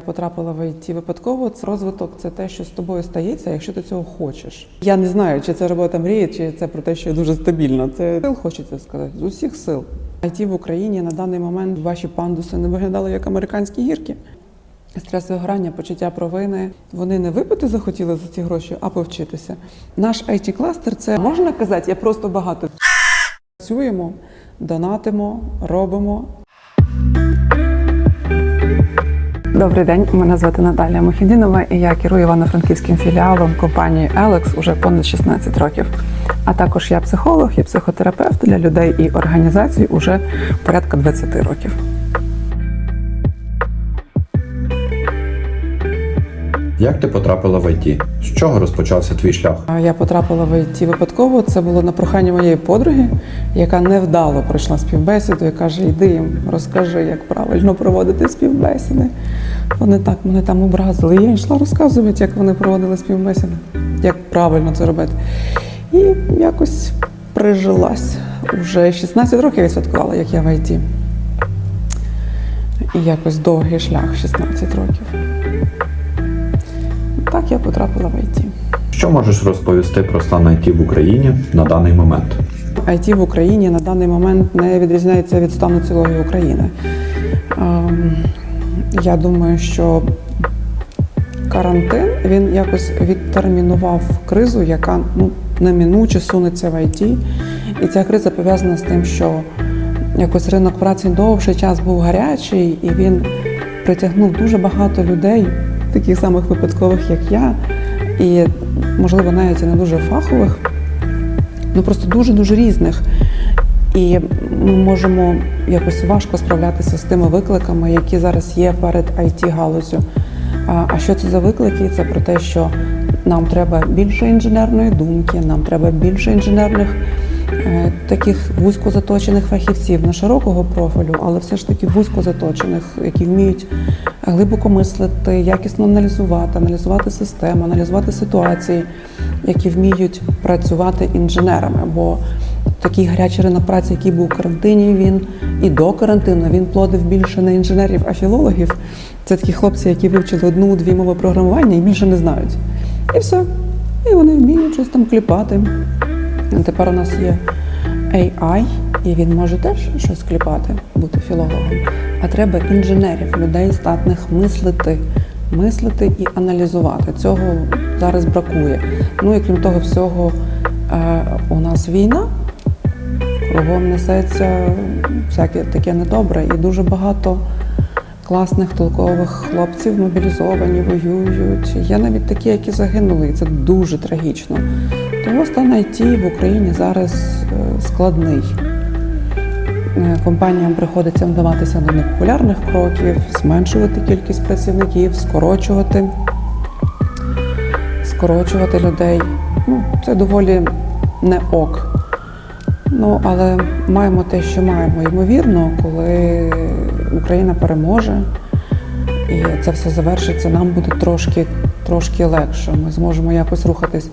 Потрапила в ІТ випадково. Розвиток це те, що з тобою стається, якщо ти цього хочеш. Я не знаю, чи це робота мрії, чи це про те, що я дуже стабільно. Це сил хочеться сказати з усіх сил. ІТ в Україні на даний момент ваші пандуси не виглядали як американські гірки. Стрес вигорання, почуття провини. Вони не випити захотіли за ці гроші, а повчитися. Наш it кластер це можна казати, я просто багато працюємо, донатимо, робимо. Добрий день, мене звати Наталія Мохідінова, і я керую івано-франківським філіалом компанії Елекс уже понад 16 років. А також я психолог і психотерапевт для людей і організацій уже порядка 20 років. Як ти потрапила в ІТ? З чого розпочався твій шлях? Я потрапила в ІТ випадково. Це було на прохання моєї подруги, яка невдало пройшла співбесіду і каже: Йди їм, розкажи, як правильно проводити співбесіди. Вони так мене там образили. Я йшла розказувати, як вони проводили співбесіди, як правильно це робити. І якось прижилась. Уже 16 років відсвяткувала, як я в ІТ. І якось довгий шлях 16 років. Так я потрапила в ІТ. Що можеш розповісти про стан ІТ в Україні на даний момент? IT в Україні на даний момент не відрізняється від стану цілої України. Ем, Я думаю, що карантин він якось відтермінував кризу, яка ну, неминуче сунеться в IT. І ця криза пов'язана з тим, що якось ринок праці довший час був гарячий, і він притягнув дуже багато людей, таких самих випадкових, як я, і, можливо, навіть і не дуже фахових ну просто дуже дуже різних. І ми можемо якось важко справлятися з тими викликами, які зараз є перед it галузю А що це за виклики? Це про те, що нам треба більше інженерної думки, нам треба більше інженерних е, таких вузько заточених фахівців не широкого профілю, але все ж таки вузько заточених, які вміють глибоко мислити, якісно аналізувати, аналізувати систему, аналізувати ситуації, які вміють працювати інженерами. Бо такий гарячий ринок праці, який був у карантині, він і до карантину він плодив більше не інженерів, а філологів. Це такі хлопці, які вивчили одну-дві мови програмування і більше не знають. І все. І вони вміють щось там кліпати. Тепер у нас є AI, і він може теж щось кліпати, бути філологом. А треба інженерів, людей, здатних мислити, мислити і аналізувати. Цього зараз бракує. Ну і крім того всього, е, у нас війна, кругом несеться всяке таке недобре, і дуже багато класних толкових хлопців мобілізовані, воюють. Є навіть такі, які загинули, і це дуже трагічно. Тому стан IT в Україні зараз е, складний. Е, Компаніям приходиться вдаватися до непопулярних кроків, зменшувати кількість працівників, скорочувати, скорочувати людей. Ну, це доволі не ок. Ну, але маємо те, що маємо. Ймовірно, коли Україна переможе і це все завершиться, нам буде трошки, трошки легше. Ми зможемо якось рухатись.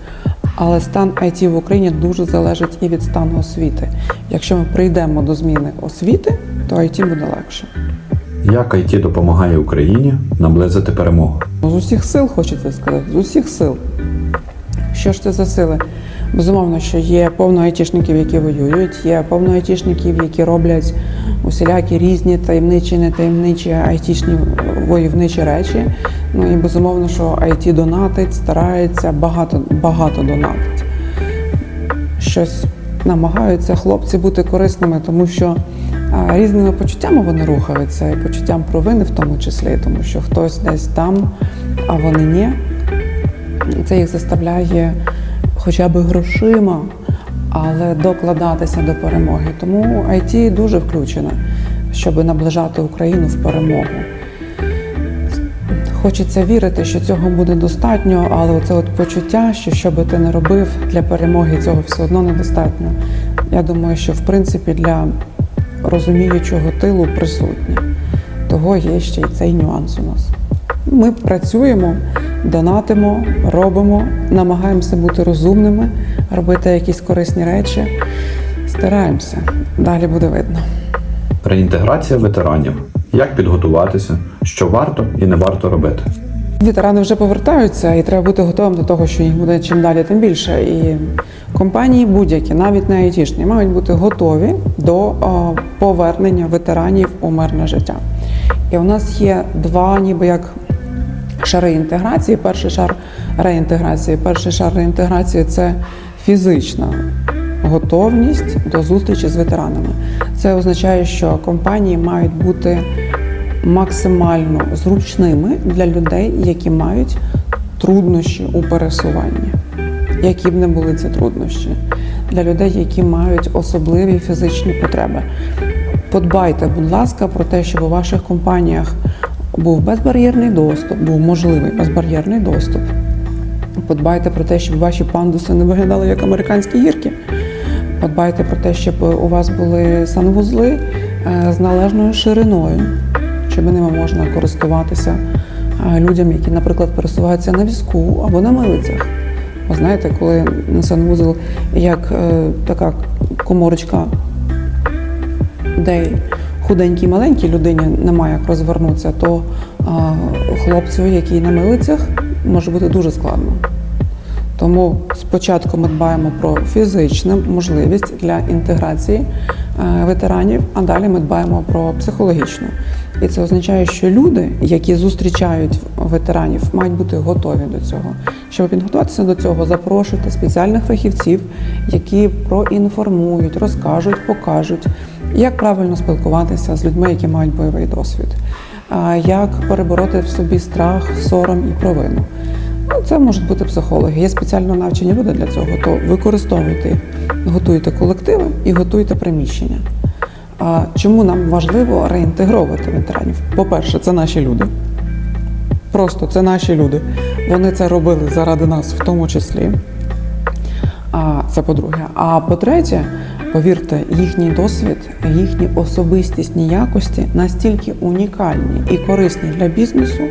Але стан IT в Україні дуже залежить і від стану освіти. Якщо ми прийдемо до зміни освіти, то IT буде легше. Як ІТ допомагає Україні наблизити перемогу? Ну, З усіх сил хочеться сказати, з усіх сил. Що ж це за сили? Безумовно, що є повно айтішників, які воюють, є повно айтішників, які роблять усілякі різні таємничі, нетаємничі айтішні войовничі речі. Ну і безумовно, що IT донатить, старається, багато, багато донатить. Щось намагаються хлопці бути корисними, тому що різними почуттями вони рухаються, і почуттям провини в тому числі, тому що хтось десь там, а вони ні. Це їх заставляє хоча б грошима, але докладатися до перемоги. Тому IT дуже включена, щоб наближати Україну в перемогу. Хочеться вірити, що цього буде достатньо, але оце от почуття, що що би ти не робив для перемоги, цього все одно недостатньо. Я думаю, що в принципі для розуміючого тилу присутнє. Того є ще й цей нюанс у нас. Ми працюємо, донатимо, робимо, намагаємося бути розумними, робити якісь корисні речі. Стараємося. Далі буде видно. Реінтеграція ветеранів. Як підготуватися, що варто і не варто робити. Ветерани вже повертаються, і треба бути готовим до того, що їх буде чим далі, тим більше. І компанії будь-які, навіть не айтішні, мають бути готові до повернення ветеранів у мирне життя. І у нас є два, ніби як шари інтеграції. Перший шар реінтеграції. Перший шар реінтеграції це фізична готовність до зустрічі з ветеранами. Це означає, що компанії мають бути максимально зручними для людей, які мають труднощі у пересуванні, які б не були ці труднощі, для людей, які мають особливі фізичні потреби. Подбайте, будь ласка, про те, щоб у ваших компаніях був безбар'єрний доступ, був можливий безбар'єрний доступ. Подбайте про те, щоб ваші пандуси не виглядали як американські гірки. Подбайте про те, щоб у вас були санвузли е, з належною шириною, щоб ними можна користуватися е, людям, які, наприклад, пересуваються на візку або на милицях. Ви знаєте, коли санвузол як е, така коморочка, де худенькій маленькій людині немає як розвернутися, то хлопцю, який на милицях, може бути дуже складно. Тому спочатку ми дбаємо про фізичну можливість для інтеграції е, ветеранів, а далі ми дбаємо про психологічну. І це означає, що люди, які зустрічають ветеранів, мають бути готові до цього. Щоб підготуватися до цього, запрошуйте спеціальних фахівців, які проінформують, розкажуть, покажуть, як правильно спілкуватися з людьми, які мають бойовий досвід, як перебороти в собі страх, сором і провину. Ну, це можуть бути психологи. Є спеціально навчені люди для цього, то використовуйте готуйте колективи і готуйте приміщення. Чому нам важливо реінтегровувати ветеранів? По-перше, це наші люди. Просто це наші люди. Вони це робили заради нас, в тому числі. А це по-друге. А по-третє, повірте, їхній досвід, їхні особистісні якості настільки унікальні і корисні для бізнесу,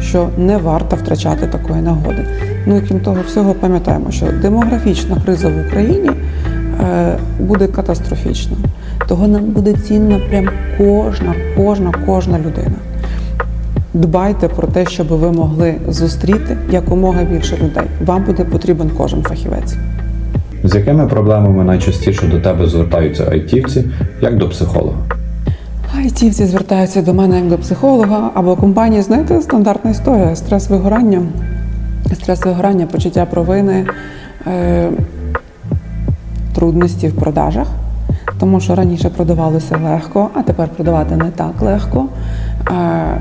що не варто втрачати такої нагоди. Ну і крім того, всього пам'ятаємо, що демографічна криза в Україні е, буде катастрофічна. Того нам буде цінна прям кожна, кожна, кожна людина. Дбайте про те, щоб ви могли зустріти якомога більше людей. Вам буде потрібен кожен фахівець. З якими проблемами найчастіше до тебе звертаються айтівці, як до психолога? Айтівці звертаються до мене як до психолога або компанії, знаєте, стандартна історія: стрес вигорання, стрес вигорання, почуття провини, е, трудності в продажах. Тому що раніше продавалося легко, а тепер продавати не так легко. Е,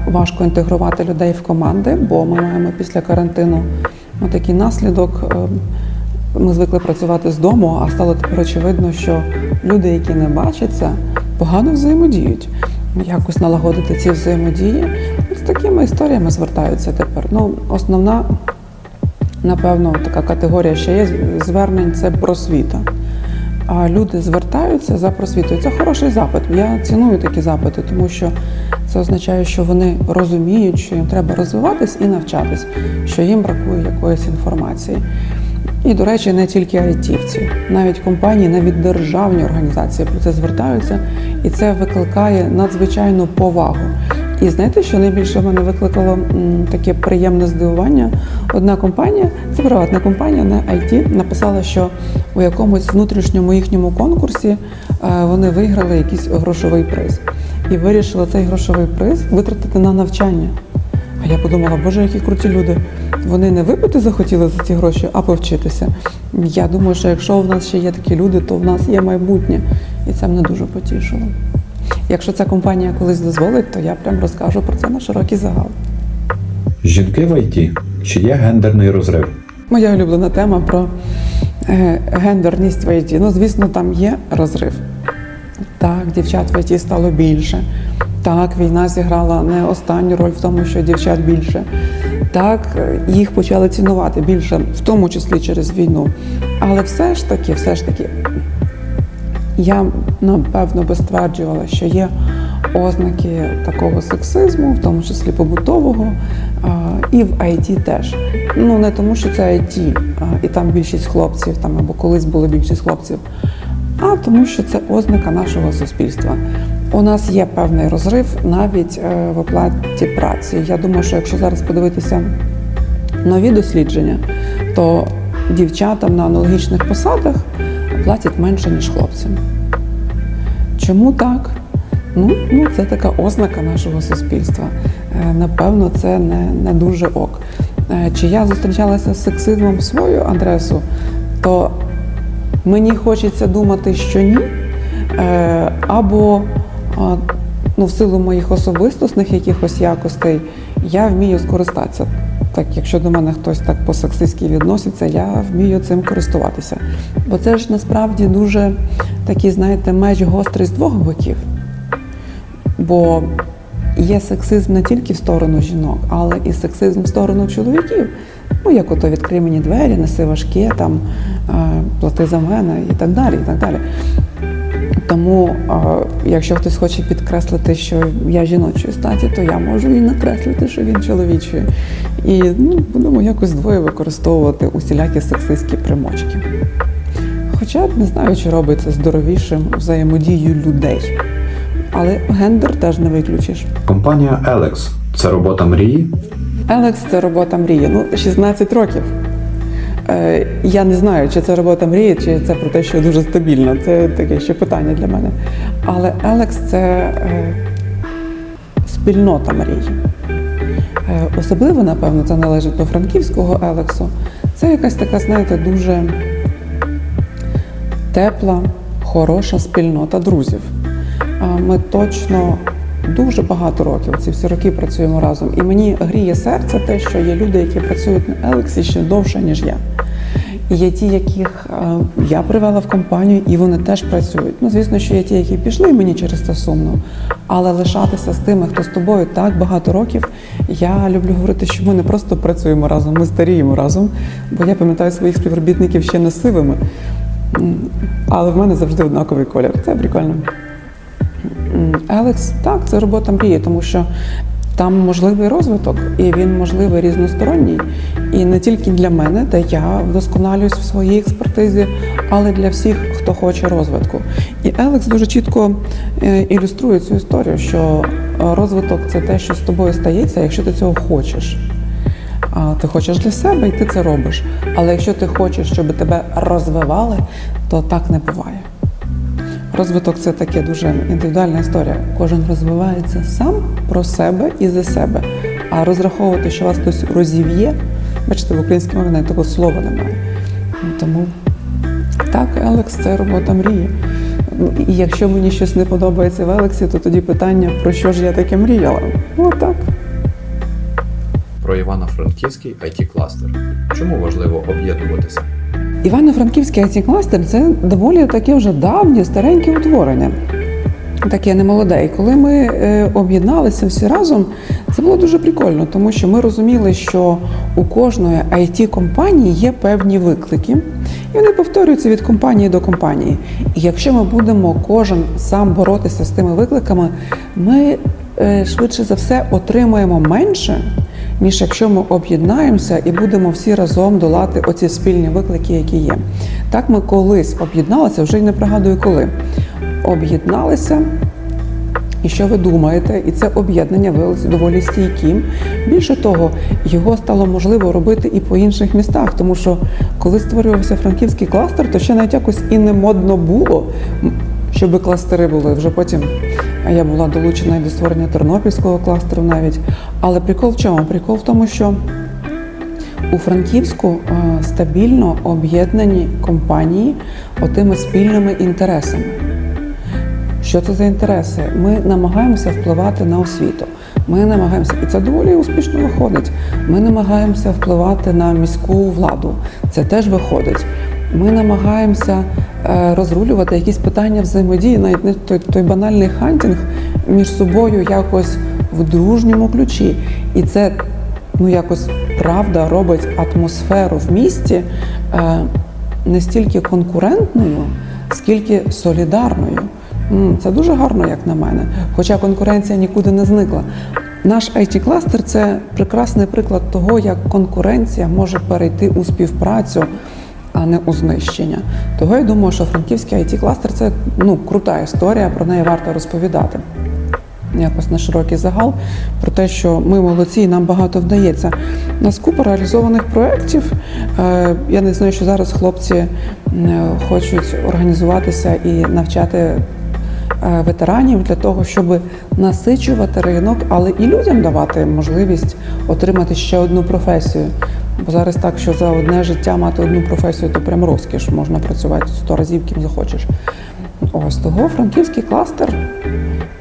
важко інтегрувати людей в команди, бо ми маємо після карантину такий наслідок. Ми звикли працювати з дому, а стало тепер очевидно, що люди, які не бачаться, погано взаємодіють. Якось налагодити ці взаємодії. З такими історіями звертаються тепер. Ну, основна, напевно, така категорія ще є звернень це просвіта. А люди звертаються за просвітою. Це хороший запит. Я ціную такі запити, тому що це означає, що вони розуміють, що їм треба розвиватись і навчатись, що їм бракує якоїсь інформації. І, до речі, не тільки айтівці, навіть компанії, навіть державні організації про це звертаються, і це викликає надзвичайну повагу. І знаєте, що найбільше в мене викликало таке приємне здивування? Одна компанія, це приватна компанія, не IT, написала, що у якомусь внутрішньому їхньому конкурсі е, вони виграли якийсь грошовий приз і вирішили цей грошовий приз витратити на навчання. А я подумала, боже, які круті люди. Вони не випити захотіли за ці гроші, а повчитися. Я думаю, що якщо в нас ще є такі люди, то в нас є майбутнє. І це мене дуже потішило. Якщо ця компанія колись дозволить, то я прям розкажу про це на широкий загал. Жінки в ІТ, чи є гендерний розрив? Моя улюблена тема про е, гендерність в ІТ. Ну, звісно, там є розрив. Так, дівчат в ІТ стало більше. Так, війна зіграла не останню роль в тому, що дівчат більше. Так, їх почали цінувати більше, в тому числі через війну. Але все ж таки, все ж таки, я напевно би стверджувала, що є ознаки такого сексизму, в тому числі побутового, і в IT теж. Ну не тому, що це IT, і там більшість хлопців, там або колись було більшість хлопців, а тому, що це ознака нашого суспільства. У нас є певний розрив навіть е, в оплаті праці. Я думаю, що якщо зараз подивитися нові дослідження, то дівчатам на аналогічних посадах платять менше, ніж хлопцям. Чому так? Ну, ну це така ознака нашого суспільства. Е, Напевно, це не, не дуже ок. Е, Чи я зустрічалася з сексизмом в свою адресу, то мені хочеться думати, що ні. Або ну, в силу моїх особистісних якихось якостей я вмію скористатися. Так, якщо до мене хтось так по-сексистськи відноситься, я вмію цим користуватися. Бо це ж насправді дуже такий, знаєте, меч гострий з двох боків. Бо є сексизм не тільки в сторону жінок, але і сексизм в сторону чоловіків. Ну, як ото відкрий мені двері, неси важке, там, е, плати за мене і так далі. І так далі. Тому, якщо хтось хоче підкреслити, що я жіночої статі, то я можу і накреслити, що він чоловічий. І ну, будемо якось двоє використовувати усілякі сексистські примочки. Хоча не знаю, чи робить це здоровішим взаємодією людей. Але гендер теж не виключиш. Компанія Alex – це робота мрії. Елекс це робота мрії. Ну, 16 років. Е, я не знаю, чи це робота мрії, чи це про те, що дуже стабільно. Це таке ще питання для мене. Але Елекс це е, спільнота мрії. Е, особливо, напевно, це належить до франківського Елексу. Це якась така, знаєте, дуже тепла, хороша спільнота друзів. Ми точно дуже багато років, ці всі роки працюємо разом. І мені гріє серце те, що є люди, які працюють на Елексі ще довше, ніж я. І є ті, яких е, я привела в компанію, і вони теж працюють. Ну, звісно, що є ті, які пішли, і мені через це сумно. Але лишатися з тими, хто з тобою так багато років, я люблю говорити, що ми не просто працюємо разом, ми старіємо разом. Бо я пам'ятаю своїх співробітників ще не сивими. Але в мене завжди однаковий колір. Це прикольно. Елекс, так, це робота мрії, тому що там можливий розвиток, і він можливий різносторонній. І не тільки для мене, де я вдосконалююсь в своїй експертизі, але для всіх, хто хоче розвитку. І Елекс дуже чітко е, ілюструє цю історію, що е, розвиток це те, що з тобою стається, якщо ти цього хочеш. А ти хочеш для себе, і ти це робиш. Але якщо ти хочеш, щоб тебе розвивали, то так не буває. Розвиток це таке дуже індивідуальна історія. Кожен розвивається сам про себе і за себе. А розраховувати, що вас хтось розів'є, бачите, в українській мові навіть такого слова немає. Тому так, Елекс це робота мрії. І якщо мені щось не подобається в Елексі, то тоді питання, про що ж я таке мріяла? Ну так. Про Івано-Франківський it кластер Чому важливо об'єднуватися? Івано-Франківський it кластер це доволі таке вже давнє, стареньке утворення. Таке немолоде. І коли ми е, об'єдналися всі разом, це було дуже прикольно, тому що ми розуміли, що у кожної it компанії є певні виклики, і вони повторюються від компанії до компанії. І якщо ми будемо кожен сам боротися з тими викликами, ми е, швидше за все отримаємо менше, ніж якщо ми об'єднаємося і будемо всі разом долати оці спільні виклики, які є. Так ми колись об'єдналися, вже й не пригадую коли. Об'єдналися. І що ви думаєте? І це об'єднання виявилося доволі стійким. Більше того, його стало можливо робити і по інших містах, тому що коли створювався франківський кластер, то ще навіть якось і не модно було, щоб кластери були. Вже потім я була долучена і до створення тернопільського кластеру навіть. Але прикол в чому? Прикол в тому, що у Франківську е, стабільно об'єднані компанії отими спільними інтересами. Що це за інтереси? Ми намагаємося впливати на освіту. Ми намагаємося, і це доволі успішно виходить. Ми намагаємося впливати на міську владу. Це теж виходить. Ми намагаємося розрулювати якісь питання взаємодії, навіть не той, той банальний хантінг між собою якось в дружньому ключі. І це ну якось правда робить атмосферу в місті е, не стільки конкурентною, скільки солідарною. Це дуже гарно, як на мене. Хоча конкуренція нікуди не зникла. Наш it кластер це прекрасний приклад того, як конкуренція може перейти у співпрацю а не у знищення. Того я думаю, що франківський it кластер це ну, крута історія, про неї варто розповідати. Якось на широкий загал про те, що ми молодці, і нам багато вдається. У нас купа реалізованих проєктів. Е, Я не знаю, що зараз хлопці хочуть організуватися і навчати е, ветеранів для того, щоб насичувати ринок, але і людям давати можливість отримати ще одну професію. Бо зараз так, що за одне життя мати одну професію, то прям розкіш, можна працювати сто разів, ким захочеш. Ось того франківський кластер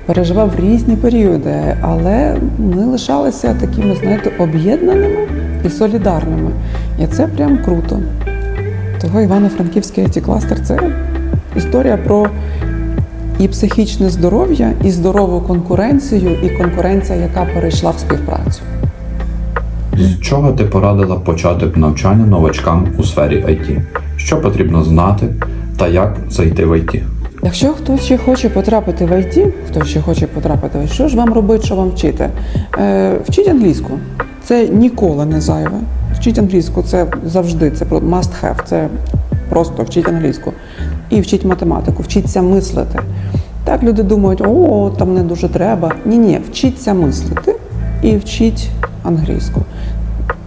переживав різні періоди, але ми лишалися такими, знаєте, об'єднаними і солідарними. І це прям круто. Того Івано-Франківський it кластер це історія про і психічне здоров'я, і здорову конкуренцію, і конкуренція, яка перейшла в співпрацю. З чого ти порадила почати навчання новачкам у сфері IT? Що потрібно знати та як зайти в IT? Якщо хтось ще хоче потрапити в IT, хтось ще хоче потрапити що ж вам робити, що вам вчити? Е, вчіть англійську. Це ніколи не зайве. Вчіть англійську, це завжди, це must have, це просто вчіть англійську. І вчіть математику, вчіться мислити. Так люди думають, о, там не дуже треба. Ні, ні, вчіться мислити і вчіть англійську.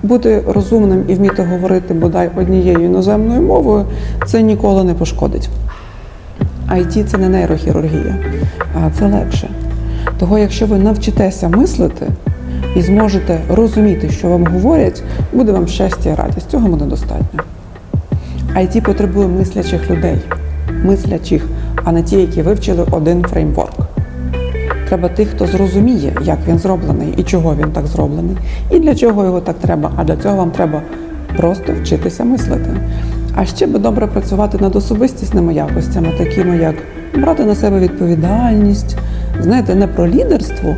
Бути розумним і вміти говорити бодай однією іноземною мовою це ніколи не пошкодить. IT – це не нейрохірургія, а це легше. Того, якщо ви навчитеся мислити і зможете розуміти, що вам говорять, буде вам щастя і радість. Цього буде достатньо. IT потребує мислячих людей, мислячих, а не ті, які вивчили один фреймворк. Треба тих, хто зрозуміє, як він зроблений і чого він так зроблений, і для чого його так треба. А для цього вам треба просто вчитися мислити. А ще би добре працювати над особистісними якостями, такими як брати на себе відповідальність, знаєте, не про лідерство,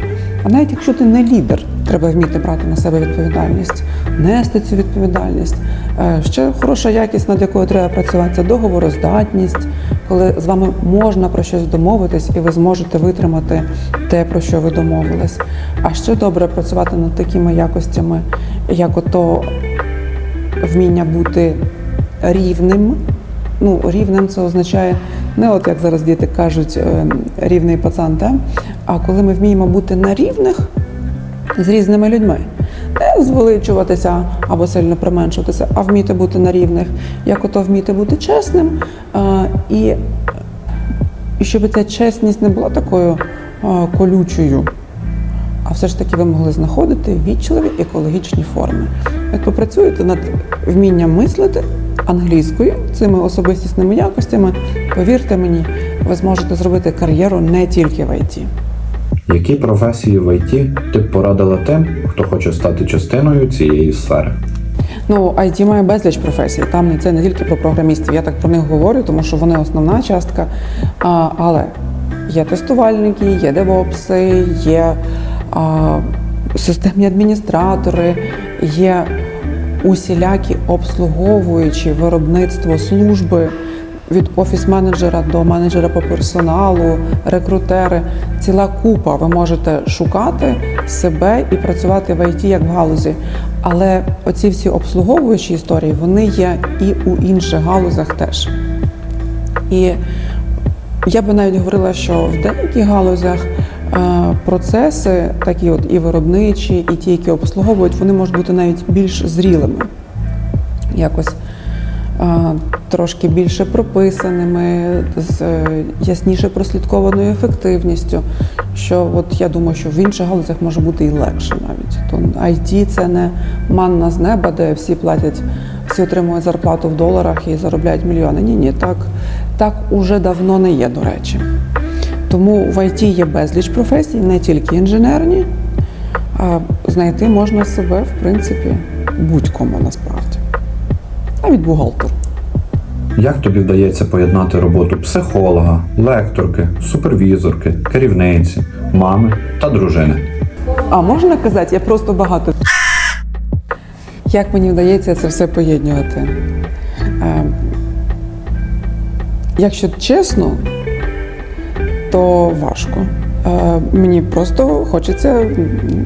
а навіть якщо ти не лідер, треба вміти брати на себе відповідальність, нести цю відповідальність. Е, Ще хороша якість, над якою треба працювати, це договороздатність, коли з вами можна про щось домовитись, і ви зможете витримати те, про що ви домовились. А ще добре працювати над такими якостями, як ото вміння бути рівним. Ну, рівним це означає не от як зараз діти кажуть, е, рівний пацан, та? А коли ми вміємо бути на рівних з різними людьми. Не звеличуватися або сильно применшуватися, а вміти бути на рівних, як ото вміти бути чесним. І, щоб ця чесність не була такою колючою, а все ж таки ви могли знаходити вічливі екологічні форми. Як попрацюєте над вмінням мислити англійською, цими особистісними якостями, повірте мені, ви зможете зробити кар'єру не тільки в ІТ. Які професії в IT ти б порадила тим, хто хоче стати частиною цієї сфери? Ну, IT має безліч професій. Там це не тільки про програмістів. Я так про них говорю, тому що вони основна частка. А, але є тестувальники, є девопси, є а, системні адміністратори, є усілякі обслуговуючі виробництво служби. Від офіс-менеджера до менеджера по персоналу, рекрутери, ціла купа. Ви можете шукати себе і працювати в ІТ як в галузі. Але оці всі обслуговуючі історії вони є і у інших галузях теж. І я би навіть говорила, що в деяких галузях е, процеси, такі от і виробничі, і ті, які обслуговують, вони можуть бути навіть більш зрілими. Якось трошки більше прописаними, з е, ясніше прослідкованою ефективністю. Що от я думаю, що в інших галузях може бути і легше навіть. То IT – це не манна з неба, де всі платять, всі отримують зарплату в доларах і заробляють мільйони. Ні, ні, так, так уже давно не є, до речі. Тому в IT є безліч професій, не тільки інженерні. А знайти можна себе, в принципі, будь-кому насправді. Навіть бухгалтер. Як тобі вдається поєднати роботу психолога, лекторки, супервізорки, керівниці, мами та дружини? А можна казати, я просто багато. Як мені вдається це все поєднувати? Е, якщо чесно, то важко. Е, мені просто хочеться,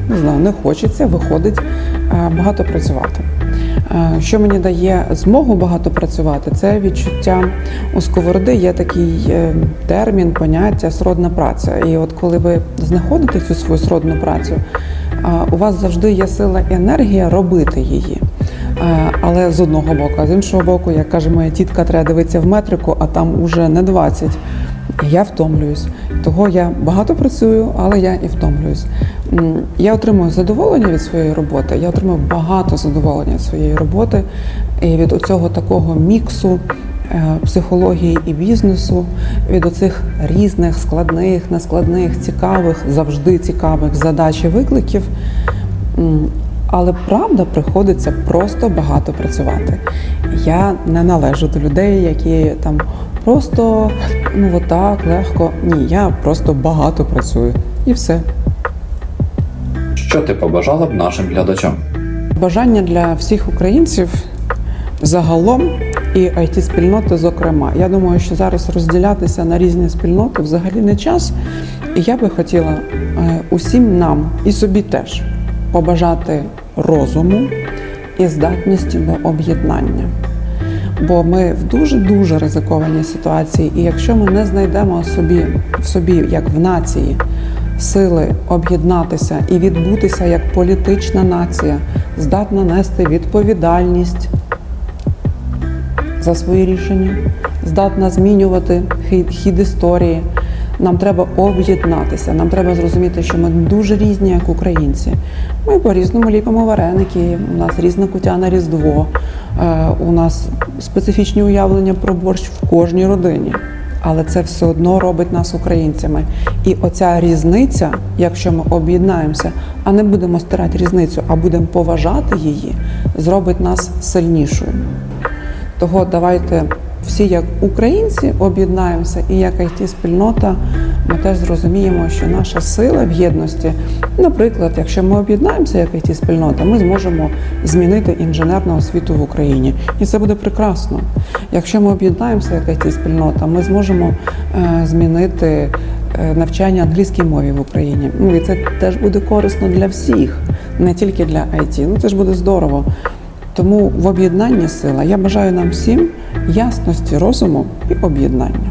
не знаю, не хочеться, виходить е, багато працювати. Е, Що мені дає змогу багато працювати, це відчуття у сковороди є такий е, термін, поняття сродна праця. І от коли ви знаходите цю свою сродну працю, у вас завжди є сила і енергія робити її. Е, Але з одного боку, а з іншого боку, як каже моя тітка, треба дивитися в метрику, а там уже не 20. Я втомлююсь. Того я багато працюю, але я і втомлююсь. Я отримую задоволення від своєї роботи. Я отримую багато задоволення від своєї роботи і від оцього такого міксу е, психології і бізнесу, від оцих різних складних, нескладних, цікавих, завжди цікавих задач і викликів. Але правда приходиться просто багато працювати. Я не належу до людей, які там просто ну отак легко. Ні, я просто багато працюю і все. Що ти побажала б нашим глядачам? Бажання для всіх українців загалом і it спільноти зокрема. Я думаю, що зараз розділятися на різні спільноти взагалі не час. І я би хотіла е, усім нам і собі теж побажати розуму і здатності до об'єднання. Бо ми в дуже дуже ризикованій ситуації, і якщо ми не знайдемо собі в собі, як в нації, сили об'єднатися і відбутися як політична нація, здатна нести відповідальність за свої рішення, здатна змінювати хід, хід історії. Нам треба об'єднатися. Нам треба зрозуміти, що ми дуже різні, як українці. Ми по-різному ліпимо вареники, у нас різна кутя на різдво, е, у нас специфічні уявлення про борщ в кожній родині. Але це все одно робить нас українцями. І оця різниця, якщо ми об'єднаємося, а не будемо стирати різницю, а будемо поважати її, зробить нас сильнішою. Того давайте всі, як українці, об'єднаємося, і як it спільнота ми теж зрозуміємо, що наша сила в єдності, наприклад, якщо ми об'єднаємося як it спільнота, ми зможемо змінити інженерну освіту в Україні, і це буде прекрасно. Якщо ми об'єднаємося як it спільнота, ми зможемо е, змінити е, навчання англійській мові в Україні. Ну і це теж буде корисно для всіх, не тільки для IT. Ну це ж буде здорово. Тому в об'єднанні сила я бажаю нам всім ясності розуму і об'єднання.